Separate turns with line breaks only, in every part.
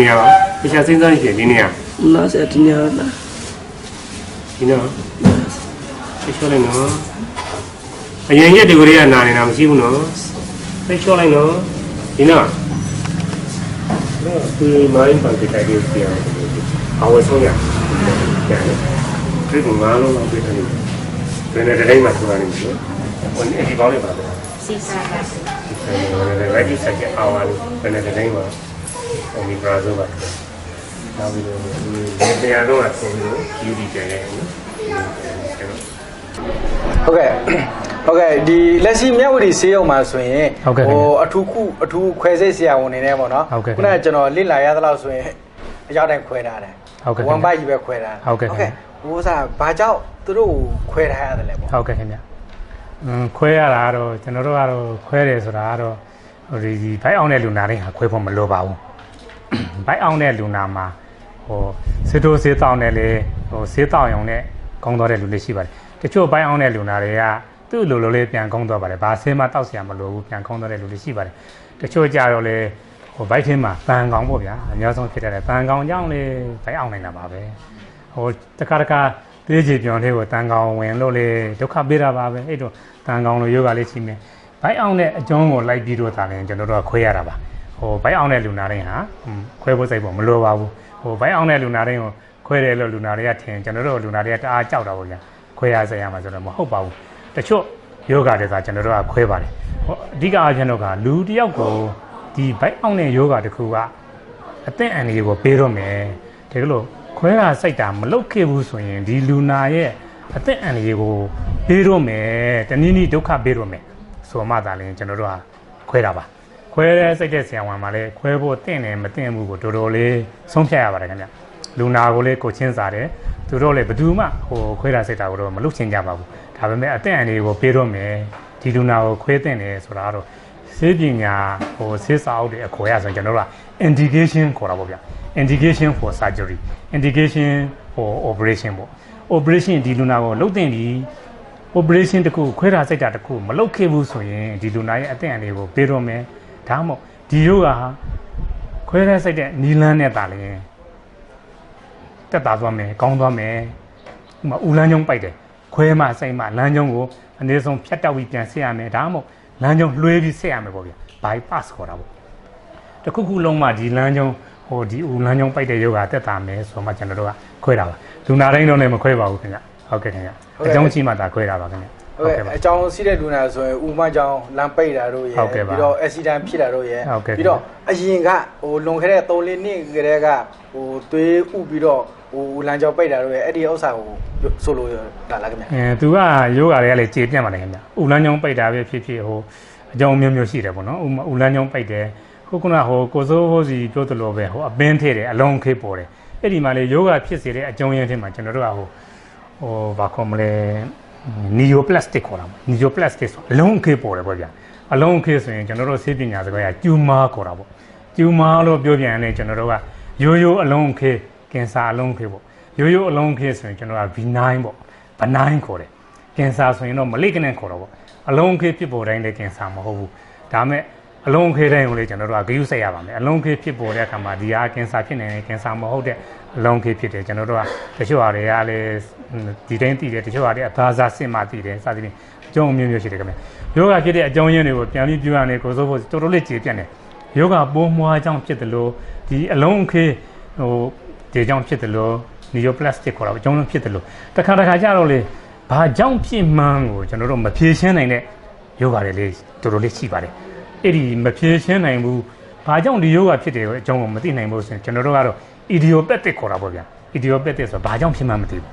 နေရာပါတခြားစဉ်းစားကြည့်ဒီနေရာ
နားဆက်ဒီနေရာနား
ဒီနော်သိချောလိုက်နော်အရင်ရက်ဒီကိုတွေကနာနေတာမရှိဘူးနော်သိချောလိုက်နော်ဒီနော်ဒီမိုင်းပန်တဲ့တိုင်းကိုပြောင်းအဝဆုံးရကျန်တယ်ဒီကငါလုံးလောက်ပြတယ်ဘယ်နဲ့တိုင်းမှာဆိုတာနေလို့ဟိုအဲ့ဒီပေါင်းလေးပါတော့
စီစာပါ
ရိုက်ဒီဆက်ကြအောင်လို့ဘယ်နဲ့တိုင်းမှာ ဟိုမီဘရာဇိုပါနောက်ပြီးတော့ဒီတရားတော့ဆိုပြီးတော့ beauty ကျန်ရဲ့နော်
ဟုတ်ကဲ့ဟုတ်ကဲ့ဒီလက်ရှိမြတ်ဝတီဆေးရုံမှာဆိုရင်
ဟုတ်ကဲ့ခင်ဗျ
အထူးခုအထူးခွဲစိတ်ဆရာဝန်နေနေပေါ့နော်
ဟုတ်ကဲ့
ခုနကကျွန်တော်လေ့လာရသလောက်ဆိုရင်အရောက်တိုင်းခွဲထားတယ်
ဟုတ်ကဲ့ခင်ဗျ
ဝန်ပိုက်ကြီးပဲခွဲထားတယ်
ဟုတ်ကဲ့ခင်ဗျ
ဟိုစားဘာကြောင့်သူတို့ကိုခွဲထားရတယ်လဲပေါ့
ဟုတ်ကဲ့ခင်ဗျอืมခွဲရတာကတော့ကျွန်တော်တို့ကတော့ခွဲတယ်ဆိုတာကတော့ဟိုဒီဒီဘိုက်အောင်တဲ့လူနာတိုင်းဟာခွဲဖို့မလိုပါဘူး ဘိုက်အောင်တဲ့လူနာမှာဟိုဆေးတိုးဆေးတောင်းတဲ့လေဟိုဆေးတောင်းရုံနဲ့ကောင်းသွားတဲ့လူလေးရှိပါတယ်တချို့ဘိုက်အောင်တဲ့လူနာတွေကသူ့လိုလိုလေးပြန်ကောင်းသွားပါတယ်ဘာဆေးမှတောက်စရာမလိုဘူးပြန်ကောင်းသွားတဲ့လူလေးရှိပါတယ်တချို့ကြတော့လေဟိုဘိုက်ထင်းမှာဗန်ကောင်ပေါ့ဗျာအများဆုံးဖြစ်တဲ့ဗန်ကောင်ကြောင့်လေဘိုက်အောင်နိုင်တာပါပဲဟိုတခါတခါသေးချေပြောင်းလေးကိုတန်ကောင်ဝင်လို့လေဒုက္ခပေးတာပါပဲအဲ့တော့တန်ကောင်လိုယောဂလေးရှိမယ်ဘိုက်အောင်တဲ့အကျုံးကိုလိုက်ပြီးတော့တာလည်းကျွန်တော်တို့ကခွဲရတာပါ ဟိုဘိုက်အောင်တဲ့လူနာတိုင်းဟာဟွန်းခွဲဖို့စိတ်ပေါ်မလိုပါဘူးဟိုဘိုက်အောင်တဲ့လူနာတိုင်းကိုခွဲတယ်လို့လူနာတွေကထင်ကျွန်တော်တို့လူနာတွေကတအားကြောက်တာပေါ့ဗျာခွဲရစေရမှာဆိုတော့မဟုတ်ပါဘူးတချို့ယောဂတွေကကျွန်တော်တို့ကခွဲပါတယ်ဟိုအဓိကအချင်းတော့ကလူတစ်ယောက်ကိုဒီဘိုက်အောင်တဲ့ယောဂတစ်ခုကအသင့်အန္တရာယ်ကိုပေးတော့မယ်ဒါလို့ခွဲတာစိတ်တာမလုတ်ခဲ့ဘူးဆိုရင်ဒီလူနာရဲ့အသင့်အန္တရာယ်ကိုပေးတော့မယ်တနည်းနည်းဒုက္ခပေးတော့မယ်ဆိုမှသာလျှင်ကျွန်တော်တို့ကခွဲတာပါ ခွဲတဲ့စိတ်တဲ့ဆရာဝန်မှာလည်းခွဲဖို့တင့်တယ်မတင့်ဘူးကိုတော်တော်လေးဆုံးဖြတ်ရပါတယ်ခင်ဗျလူနာကိုလည်းကိုချင်းစားတယ်သူတို့လည်းဘယ်သူမှဟိုခွဲတာစိတ်တာကိုတော့မလုတ်ချင်ကြပါဘူးဒါပေမဲ့အသင့်အန္တရာယ်ကိုပေးတော့မယ်ဒီလူနာကိုခွဲတင့်တယ်ဆိုတာကတော့ဆေးပညာဟိုဆေးစာအုပ်တွေအခေါ်ရဆိုရင်ကျွန်တော်တို့က indication ခေါ်တာပေါ့ဗျာ indication for surgery indication for operation ပေါ့ operation ဒီလူနာကိုလုပ်တင်ပြီ operation တခုခွဲတာစိတ်တာတခုမလုပ်ခဲ့ဘူးဆိုရင်ဒီလူနာရဲ့အသက်အန္တရာယ်ကိုပေးတော့မယ် ဒါမှမဟုတ်ဒီယောဂဟာခွဲတဲ့စိတ်တဲ့နီလန်းနဲ့တာလည်းတက်တာသွားမယ်ကောင်းသွားမယ်ဥပမာဦးလန်းကျုံပိုက်တယ်ခွဲမှစိတ်မှလမ်းကျုံကိုအနည်းဆုံးဖြတ်တောက်ပြီးပြန်ဆက်ရမယ်ဒါမှမဟုတ်လမ်းကျုံလွှဲပြီးဆက်ရမယ်ပေါ့ဗျာ bypass ခေါ်တာပေါ့တစ်ခုခုလုံးမှဒီလမ်းကျုံဟိုဒီဦးလမ်းကျုံပိုက်တဲ့ယောဂတက်တာမယ်ဆိုမှကျွန်တော်တို့ကခွဲတာပါလူနာတိုင်းတော့လည်းမခွဲပါဘူးခင်ဗျဟုတ်ကဲ့ခင်ဗျအကြောင်းကြီးမှဒါခွဲတာပါခင်ဗျ
ဟုတ်ကဲ့အကြောင်းစီးတဲ့လူနာဆိုရင်ဥမကြောင်းလမ်းပိတ်တာတို့ရယ်
ဟုတ်ကဲ့ပါ
ပြီးတော့ accident ဖြစ်တာတို့ရယ်
ဟုတ်ကဲ့
ပြီးတော့အရင်ကဟိုလွန်ခဲ့တဲ့3လနှစ်ကတည်းကဟိုသွေးဥပြီးတော့ဟိုလမ်းကြောင်းပိတ်တာတို့ရယ်အဲ့ဒီဥစ္စာကိုဆိုလို့ဒါလားခင်ဗျ
အဲသူကယောဂတွေကလည်းကြေပြတ်ပါလေခင်ဗျ။ဥလန်းချောင်းပိတ်တာပဲဖြစ်ဖြစ်ဟိုအကြောင်းမျိုးမျိုးရှိတယ်ပေါ့နော်။ဥမာဥလန်းချောင်းပိတ်တယ်။ခုကကဟိုကိုစိုးဟိုစီပြောသလိုပဲဟိုအပင်းထည့်တယ်အလုံးခေပေါ်တယ်။အဲ့ဒီမှာလေယောဂဖြစ်စေတဲ့အကြောင်းရင်းထင်မှာကျွန်တော်တို့ကဟိုဟိုဘာခေါ်မလဲ နီယိုပလတ်စတစ်ခေါ်တာပေါ့။နီယိုပလတ်စတစ်ဆိုအလုံးခေပေါ်တယ်ပေါ့ဗျာ။အလုံးခေဆိုရင်ကျွန်တော်တို့ဆေးပညာစကားကကျူမာခေါ်တာပေါ့။ကျူမာလို့ပြောပြန်ရင်ကျွန်တော်တို့ကရိုးရိုးအလုံးခေကင်ဆာအလုံးခေပေါ့။ရိုးရိုးအလုံးခေဆိုရင်ကျွန်တော်က V9 ပေါ့။ benign ခေါ်တယ်။ကင်ဆာဆိုရင်တော့မလိကနေခေါ်တော့ပေါ့။အလုံးခေဖြစ်ပေါ်တိုင်းလည်းကင်ဆာမဟုတ်ဘူး။ဒါမဲ့ အလုံးခေတိုင်းကိုလည်းကျွန်တော်တို့ကဂရုစိုက်ရပါမယ်။အလုံးခေဖြစ်ပေါ်တဲ့အခါမှာဒီဟာကင်ဆာဖြစ်နေတယ်ကင်ဆာမဟုတ်တဲ့အလုံးခေဖြစ်တယ်ကျွန်တော်တို့ကတချို့ဟာတွေကလည်းဒီတိုင်းတည်တယ်တချို့ဟာတွေအသားစားစစ်မှတည်တယ်စသဖြင့်အကျုံးအမျိုးမျိုးရှိတယ်ခင်ဗျ။ယောဂဖြစ်တဲ့အကြောင်းရင်းတွေကိုပြန်ပြီးပြောရရင်ကိုစိုးဖို့တော်တော်လေးကြည်ပြတ်တယ်။ယောဂပိုးမွှားကြောင့်ဖြစ်တယ်လို့ဒီအလုံးခေဟိုဒီကြောင့်ဖြစ်တယ်လို့နီယိုပလတ်စတစ်ခေါ်တာအကြောင်းလုံးဖြစ်တယ်လို့တခါတခါကြတော့လေဘာကြောင့်ဖြစ်မှန်းကိုကျွန်တော်တို့မဖြေရှင်းနိုင်တဲ့ယောဂတွေလေးတော်တော်လေးရှိပါတယ်။ အဲ့ဒီမဖြေရှင်းနိုင်ဘူးဘာကြောင့်ဒီယောဂဖြစ်တယ်အကြောင်းကိုမသိနိုင်ဘူးဆိုရင်ကျွန်တော်တို့ကတော့ idiopathic ခေါ်တာပေါ့ဗျာ idiopathic ဆိုတော့ဘာကြောင့်ဖြစ်မှန်းမသိဘူး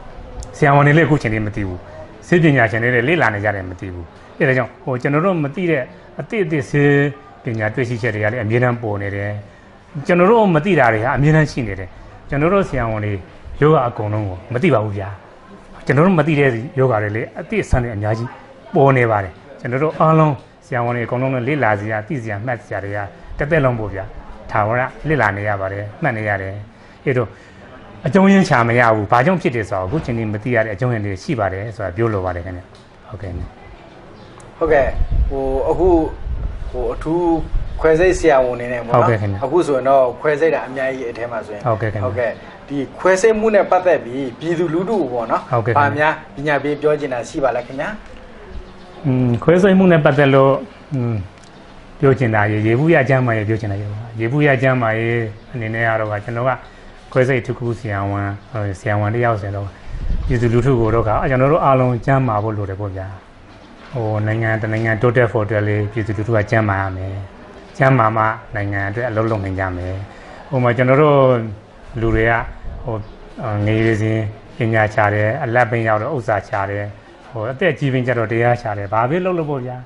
ဆရာဝန်တွေလည်းအခုချိန်လေးမသိဘူးစေပညာရှင်တွေလည်းလေ့လာနေကြတယ်မသိဘူးအဲ့ဒါကြောင့်ဟိုကျွန်တော်တို့မသိတဲ့အတိအသစ်စေပညာတွေ့ရှိချက်တွေကလည်းအမြဲတမ်းပေါ်နေတယ်ကျွန်တော်တို့မသိတာတွေဟာအမြဲတမ်းရှိနေတယ်ကျွန်တော်တို့ဆရာဝန်တွေယောဂအကုန်လုံးကိုမသိပါဘူးဗျာကျွန်တော်တို့မသိတဲ့ယောဂတွေလေအတိအဆန်းတွေအများကြီးပေါ်နေပါတယ်ကျွန်တော်တို့အားလုံး ဆရာဝန်တွေအကုန်လုံးလည်းလေ့လာစရာသိစရာမှတ်စရာတွေကတက်တက်လုံးပေါ့ဗျာထာဝရလေ့လာနေရပါတယ်မှတ်နေရတယ်အဲတော့အကျုံးရင်းချာမရဘူးဘာကြောင့်ဖြစ်တယ်ဆိုတော့အခုချင်းချင်းမသိရတဲ့အကျုံးရင်းတွေရှိပါတယ်ဆိုတာပြောလိုပါတယ်ခင်ဗျဟုတ်ကဲ့
ဟုတ်ကဲ့ဟိုအခုဟိုအထူးခွဲစိတ်ဆရာဝန်နေနေပေါ့နော်အခုဆိုရင်တော့ခွဲစိတ်တာအများကြီးအထဲမှာဆိုရင်
ဟုတ်ကဲ့
ဟုတ်ကဲ့ဒီခွဲစိတ်မှုနဲ့ပတ်သက်ပြီးပြည်သူလူထုပေါ့နော်
ဗာ
များပညာပေးပြောချင်တာရှိပါလားခင်ဗျာ
ခွဲစိတ်မှုနဲ့ပတ်သက်လို့อืมပြောချင်တာရေရေဘူးရကျမ်းမာရေပြောချင်တာရေပါရေဘူးရကျမ်းမာရေအနေနဲ့ကတော့ကကျွန်တော်ကခွဲစိတ်တစ်ခုဆရာဝန်ဟိုဆရာဝန်တစ်ယောက်ဆင်တော့ပြည်သူလူထုကိုတော့ကကျွန်တော်တို့အားလုံးကျမ်းမာဖို့လိုတယ်ပေါ့ဗျာဟိုနိုင်ငံတနိုင်ငံတိုးတက်ဖို့အတွက်လေးပြည်သူလူထုကကျမ်းမာရမယ်ကျမ်းမာမှနိုင်ငံအတွက်အလုပ်လုပ်နိုင်ကြမယ်ဟိုမှာကျွန်တော်တို့လူတွေကဟိုငွေစဉ်ပညာချတယ်အလက်ပင်ရောက်တော့ဥစ္စာချတယ် ဟိုအသက်ကြီးပင်ကြတော့တရားချတယ်ဘာပဲလုပ်လို့ပေါ့ဗျာ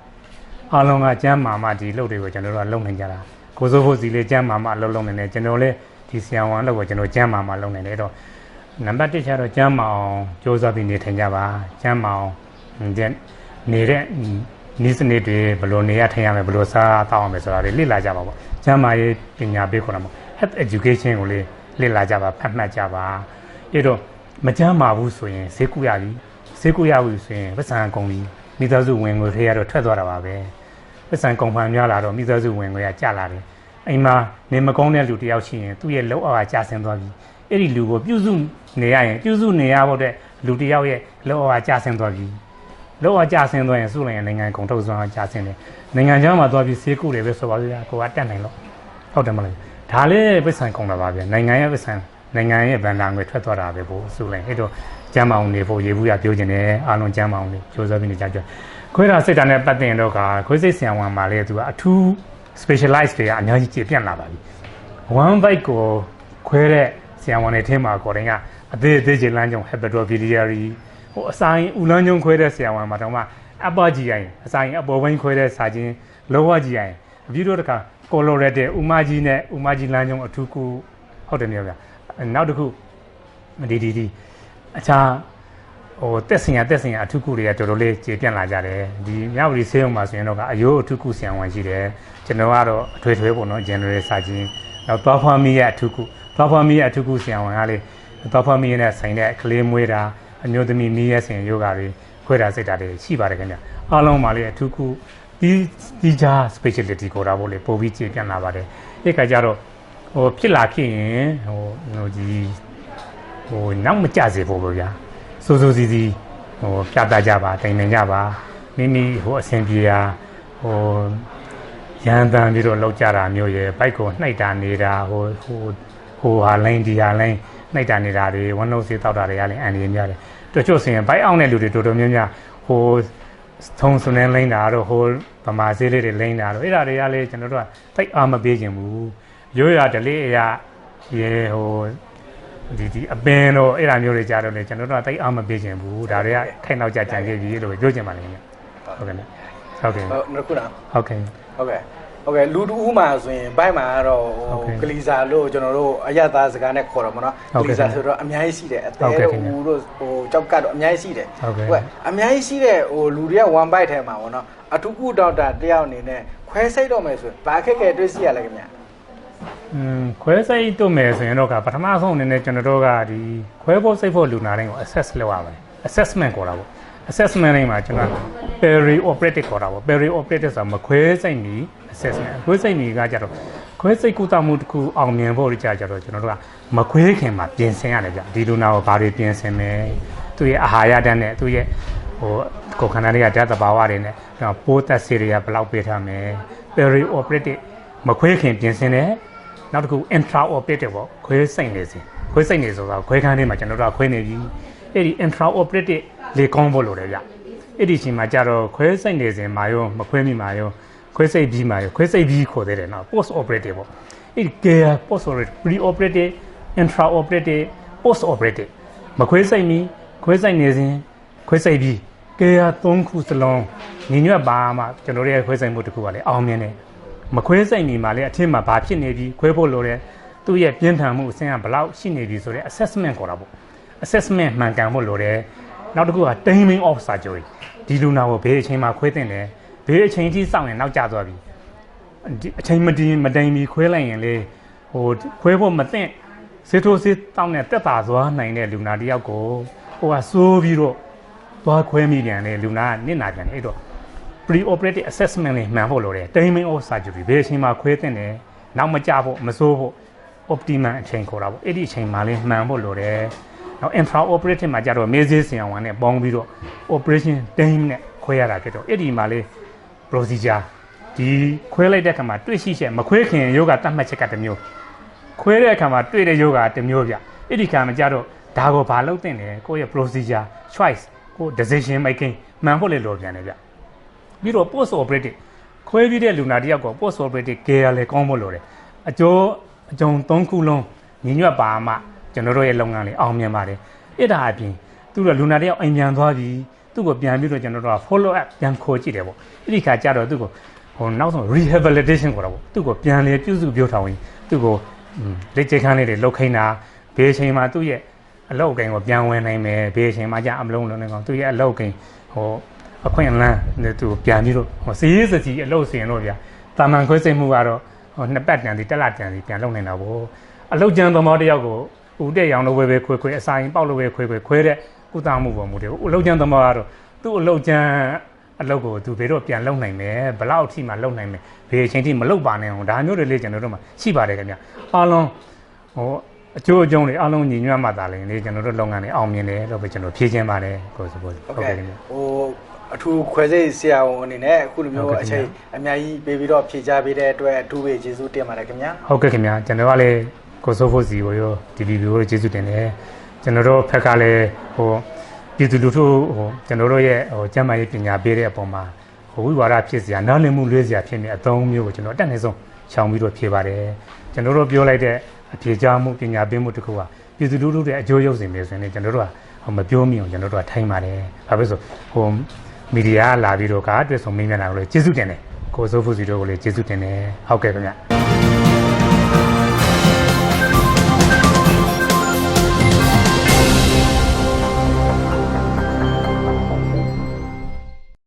အားလုံးကကျမ်းမာမှဒီလုပ်တွေကိုကျွန်တော်တို့ကလုပ်နိုင်ကြတာကိုစိုးဖို့စီလေးကျမ်းမာမှလုပ်လုပ်နေတယ်ကျွန်တော်လည်းဒီဆီယံဝန်လုပ်ကိုကျွန်တော်ကျမ်းမာမှလုပ်နေတယ်အဲ့တော့နံပါတ်1ကျတော့ကျမ်းမာအောင်စ조사ပြီးနေထိုင်ကြပါကျမ်းမာအောင်တဲ့နေတဲ့ဤစနစ်တွေဘယ်လိုနေရထိုင်ရမယ်ဘယ်လိုစားတောက်အောင်မယ်ဆိုတာတွေလေ့လာကြပါပေါ့ကျမ်းမာရေးပညာပေးခေါ်တာပေါ့ health education ကိုလေလေ့လာကြပါဖတ်မှတ်ကြပါအဲ့တော့မကျမ်းမာဘူးဆိုရင်ဈေးကူရပြီ ဈေးကူရပြီဆိုရင်ပတ်စံကုန်ပြီမိသားစုဝင်ငွေထေးရတော့ထွက်သွားတာပါပဲပတ်စံကုန်ဖန်များလာတော့မိသားစုဝင်ငွေကကျလာတယ်အိမ်မှာနေမကောင်းတဲ့လူတယောက်ရှိရင်သူ့ရဲ့လောက်အောက်ကကျဆင်းသွားပြီအဲ့ဒီလူကိုပြုစုနေရရင်ပြုစုနေရဖို့တဲ့လူတယောက်ရဲ့လောက်အောက်ကကျဆင်းသွားပြီလောက်အောက်ကျဆင်းသွားရင်စုလိုက်ရင်နိုင်ငံကုန်ထုတ်စွမ်းကကျဆင်းတယ်နိုင်ငံခြားမှာသွားပြီးဈေးကုတယ်ပဲဆိုပါစို့ကိုကတက်နိုင်လို့ဟုတ်တယ်မလားဒါလည်းပတ်စံကုန်တာပါဗျနိုင်ငံရဲ့ပတ်စံနိုင်ငံရဲ့ဗန်လာငွေထွက်သွားတာပဲကိုစုလိုက်အဲ့တော့ ကျမ်းမအောင်နေဖို့ရေဘူးရပြောခြင်းတယ်အားလုံးကျမ်းမအောင်နေကြိုးစားပြီးနေကြကြခွဲတာစိတ်ဓာတ်နဲ့ပတ်သက်ရင်တော့ကခွဲစိတ်ဆံဝန်မှာလေသူကအထူး specialize တွေကအများကြီးကျေပြန့်လာပါပြီ one byte ကိုခွဲတဲ့ဆံဝန်တွေထဲမှာကိုယ်တိုင်ကအသေးအသေးချင်းလမ်းကြောင်း hepatobiliary ဟိုအစာရင်ဥလမ်းကြောင်းခွဲတဲ့ဆံဝန်မှာတော့မှအပ္ပကြီးရင်အစာရင်အပေါ်ပိုင်းခွဲတဲ့စာချင်းလောဝကြီးရင်အပြီးတော့တခါ colorectal ဥမကြီးနဲ့ဥမကြီးလမ်းကြောင်းအထူးကူဟုတ်တယ်မျိုးဗျနောက်တစ်ခုဒီဒီဒီ အခြားဟိုတက်စင်ရတက်စင်ရအထုကုတွေကတော်တော်လေးကျေပြန့်လာကြတယ်ဒီမြဝတီဆေးရုံမှာဆိုရင်တော့ကအယိုးအထုကုဆံဝန်ရှိတယ်ကျွန်တော်ကတော့အထွေထွေပေါ့နော် general စာချင်းနောက်သွားဖွားမီရဲ့အထုကုသွားဖွားမီရဲ့အထုကုဆံဝန်ကလေသွားဖွားမီနဲ့ဆိုင်တဲ့ကလေးမွေးတာအမျိုးသမီးမီးရဲ့ဆင်ယောဂါတွေခွဲတာစိတ်တာတွေရှိပါတယ်ခင်ဗျအားလုံးပါလေအထုကုဒီဒီကြား specialty ကိုတာပေါ့လေပို့ပြီးကျေပြန့်လာပါတယ်အဲ့ကကြတော့ဟိုဖြစ်လာဖြစ်ရင်ဟိုဟိုဒီ ဟိုနောက်မကြစေဖို့ပေါ့ဗျာစိုးစိုးစီးစီးဟိုပြသကြပါတိုင်ပင်ကြပါမိမိဟိုအဆင်ပြေတာဟိုရန်တန်ပြီးတော့လောက်ကြတာမျိုးရဲ့ဘိုက်ကိုနှိုက်တာနေတာဟိုဟိုဟိုဟာလိုင်းဒီဟာလိုင်းနှိုက်တာနေတာတွေဝန်းလုံးစေးတောက်တာတွေကလည်းအန်ဒီများတယ်တချို့ဆိုရင်ဘိုက်အောင်တဲ့လူတွေတော်တော်များများဟိုထုံစုံနေလိမ့်တာတော့ဟိုဗမာစေးလေးတွေလိမ့်တာတော့အဲ့ဒါတွေကလည်းကျွန်တော်တို့ကတိတ်အားမပေးခြင်းဘူးရိုးရဒလေးအရာရေဟို ဒီဒီအပင်တော့အဲ့ဒါမျိုးတွေကြားတော့လေကျွန်တော်တို့ကတိတ်အားမပေးခြင်းဘူးဒါတွေကခိုင်နောက်ကြကြံခဲ့ပြီလို့ပြောချင်ပါလိမ့်မယ်ဟုတ်ကဲ့ဟုတ်ကဲ့
ဟုတ်နောက်ခုန
ဟုတ်ကဲ့
ဟုတ်ကဲ့ဟုတ်ကဲ့လူတူဦးမှာဆိုရင်ဘိုက်မှာကတော့ဟို
ဟုတ်ကဲ့
ဂလီဇာလို့ကျွန်တော်တို့အရသာစကားနဲ့ခေါ်တော့မနော်
ဟုတ်
ဂ
ကဲ့
လီဇာဆိုတော့အများကြီးရှိတယ်အ
ဟုတ်
သေး
ကဲ့
တို့
ခင်ဗျာ
ဦးတို့ဟိုကြောက်ကတ်တော့အများကြီးရှိတယ်
ဟုတ်ကဲ့
အများကြီးရှိတဲ့ဟိုလူတွေက1 byte ထဲမှာပေါ့နော်အထူးကုဒေါက်တာတယောက်အနေနဲ့ခွဲစိတ်တော့မယ်ဆိုရင်ဘာအခက်အခဲတွေ့ရှိရလဲခင်ဗျာ
อืม ခွဲစိတ်တို့မယ်ဆိုရင်တော့ကပထမဆုံးအနေနဲ့ကျွန်တော်တို့ကဒီခွဲဖို့စိတ်ဖို့လူနာတိုင်းကို assess လုပ်ရပါတယ် assessment ခေါ်တာပေါ့ assessment တိုင်းမှာကျွန်တော် peri operative ခေါ်တာပေါ့ peri operative ဆိုတာမခွဲစိတ်မီ assessment ခွဲစိတ်မီကကြတော့ခွဲစိတ်ကုသမှုတစ်ခုအောင်မြင်ဖို့ကြကြတော့ကျွန်တော်တို့ကမခွဲခင်မှာပြင်ဆင်ရတယ်ဗျဒီလူနာကိုဘာတွေပြင်ဆင်မယ်သူရဲ့အာဟာရဓာတ်နဲ့သူရဲ့ဟိုကိုယ်ခန္ဓာတွေကဓာတ်သဘာဝတွေနဲ့ကျွန်တော်ပိုးသက်ဆေးတွေကဘယ်လောက်ပေးထားမယ် peri operative မခွဲခင်ပြင်ဆင်တယ် နောက်တစ်ခု intra operative ပေါ့ခွဲစိတ်နေစဉ်ခွဲစိတ်နေဆိုတာခွဲခန်းထဲမှာကျွန်တော်တို့ကခွဲနေပြီအဲ့ဒီ intra operative လေကောင်းဖို့လိုတယ်ဗျအဲ့ဒီအချိန်မှာကြတော့ခွဲစိတ်နေစဉ်မှာရောမခွဲမိမှာရောခွဲစိတ်ပြီးမှာရောခွဲစိတ်ပြီးခေါ်သေးတယ်နော် post operative ပေါ့အဲ့ဒီ care post operative pre operative intra operative post operative မခွဲစိတ်မီခွဲစိတ်နေစဉ်ခွဲစိတ်ပြီး care သုံးခုစလုံးညီညွတ်ပါမှကျွန်တော်တို့ရဲ့ခွဲစိတ်မှုတစ်ခုကလည်းအောင်မြင်တယ် မခွဲစိတ်နေမှာလေအထင်မှာဘာဖြစ်နေပြီခွဲဖို့လိုတယ်သူ့ရဲ့ပြင်းထန်မှုအဆင့်ကဘယ်လောက်ရှိနေပြီဆိုတဲ့ assessment ခေါ်တာပေါ့ assessment မှန်ကန်ဖို့လိုတယ်နောက်တစ်ခုက timing of surgery ဒီလူနာကိုဘေးအချိန်မှာခွဲတင်တယ်ဘေးအချိန်ကြီးစောင့်ရင်နောက်ကျသွားပြီဒီအချိန်မတည်မတိုင်မီခွဲလိုက်ရင်လေဟိုခွဲဖို့မသင့်စေထိုးစေးတောင်းတဲ့တက်တာသွားနိုင်တဲ့လူနာတစ်ယောက်ကိုဟိုကစိုးပြီးတော့သွားခွဲမိပြန်တယ်လူနာကနစ်နာပြန်တယ်အဲ့တော့ pre operative assessment လေးမှန်ဖို့လိုတယ် timing of surgery ဘယ်အချိန်မှာခွဲတင်တယ်နောက်မကြဖို့မစိုးဖို့ optimum အချိန်ခေါ်တာပေါ့အဲ့ဒီအချိန်မှာလေးမှန်ဖို့လိုတယ်နောက် intra operative မှာကြတော့မေးစေးဆင်အောင်နဲ့ပေါင်းပြီးတော့ operation time နဲ့ခွဲရတာဖြစ်တော့အဲ့ဒီမှာလေး procedure ဒီခွဲလိုက်တဲ့အခါမှာတွေ့ရှိချက်မခွဲခင်ယောဂတတ်မှတ်ချက်ကတစ်မျိုးခွဲတဲ့အခါမှာတွေ့တဲ့ယောဂတစ်မျိုးဗျအဲ့ဒီခါမှာကြတော့ဒါကိုဘာလုပ်တင်လဲကိုယ့်ရဲ့ procedure choice ကိုယ် decision making မှန်ဖို့လေလိုပြန်တယ်ဗျ ပြီးတော့ post operative ခွဲပြီးတဲ့လူနာတစ်ယောက်ကို post operative care လည်းကောင်းဖို့လိုတယ်အကျိုးအကြုံ၃ခုလုံးညီညွတ်ပါမှကျွန်တော်တို့ရဲ့လုပ်ငန်းလေးအောင်မြင်ပါတယ်အဲ့ဒါအပြင်သူတို့လူနာတစ်ယောက်အိမ်ပြန်သွားပြီးသူ့ကိုပြန်ပြီးတော့ကျွန်တော်တို့က follow up ပြန်ခေါ်ကြည့်တယ်ပေါ့အဲ့ဒီခါကျတော့သူ့ကိုဟိုနောက်ဆုံး rehabilitation ခေါ်တာပေါ့သူ့ကိုပြန်လေပြုစုပြောထောင်ရင်သူ့ကိုလက်ချေခန်းလေးတွေလုတ်ခိန်းတာဘေးချိန်မှာသူ့ရဲ့အလောက်ကိန်းကိုပြန်ဝင်နိုင်မယ်ဘေးချိန်မှာကြာအမလုံးလုံးနေကောင်သူ့ရဲ့အလောက်ကိန်းဟို အခွင့်အလန်းနဲ့သူပြန်ပြီးတော့ဟိုစီးရေးစစီအလောက်စင်တော့ဗျာတာမန်ခွဲစိတ်မှုကတော့ဟိုနှစ်ပတ်တန်စီတက်လာတန်စီပြန်လုံနေတာပေါ့အလောက်ကျန်သမားတယောက်ကိုဦးတဲ့ရောင်လိုပဲပဲခွဲခွဲအစာရင်ပေါက်လိုပဲခွဲခွဲခွဲတဲ့ကုသမှုပေါ်မူတယ်အလောက်ကျန်သမားကတော့သူ့အလောက်ကျန်အလောက်ကိုသူဘယ်တော့ပြန်လုံနိုင်မယ်ဘလောက်အထိမှလုံနိုင်မယ်ဘယ်အချိန်ထိမလုံပါနဲ့အောင်ဒါမျိုးတွေလေးကျွန်တော်တို့မှာရှိပါတယ်ခင်ဗျအားလုံးဟိုအကျိုးအကျုံးတွေအားလုံးညီညွတ်မှသာလေလေကျွန်တော်တို့လုပ်ငန်းတွေအောင်မြင်တယ်လို့ပဲကျွန်တော်ဖြည့်ချင်းပါတယ်ကိုယ်စပို့
ဟုတ်
ဟုတ်
ကဲ့
ကဲ့ခင်ဗျ
ဟိုအ ထူးခွဲစိတ်ဆရာဝန်အနေနဲ့အခုလိုမျိုး
ဟုတ်ကဲ့
အချိန်အများကြီးပေးပြီးတော့ဖြည့်ချပေးတဲ့အတွက်အထူးပဲကျေးဇူးတင်ပါတယ်ခင်ဗျာ
ဟုတ်ကဲ့ခင်ဗျာကျွန်တော်ကလည်းကိုစိုးဖို့စီကိုရော DVB ကိုကျေးဇူးတင်တယ်ကျွန်တော်တို့ဖက်ကလည်းဟိုပြည်သူလူထုဟိုကျွန်တော်တို့ရဲ့ဟိုကျန်းမာရေးပညာပေးတဲ့အပေါ်မှာဟိုဝိဝါဒဖြစ်စရာနားလည်မှုလွဲစရာဖြစ်နေအသုံးမျိုးကိုကျွန်တော်အတက်နေဆုံးရှောင်ပြီးတော့ဖြေပါတယ်ကျွန်တော်တို့ပြောလိုက်တဲ့အဖြေကြားမှုပညာပေးမှုတစ်ခုကပြည်သူလူထုရဲ့အကျိုးရုပ်စင်ပဲဆိုရင်လည်းကျွန်တော်တို့ကဟိုမပြောမိအောင်ကျွန်တော်တို့ကထိုင်းပါတယ်ဘာဖြစ်လို့ဆိုဟို မီဒီယာလာပြီးတော့ကအတွက်ဆုံးမင်းမြန်လာလို့ကျေးဇူးတင်တယ်ကိုစိုးဖို့စီတို့ကိုလည်းကျေးဇူးတင်တယ်ဟုတ်ကဲ့ခင်ဗျ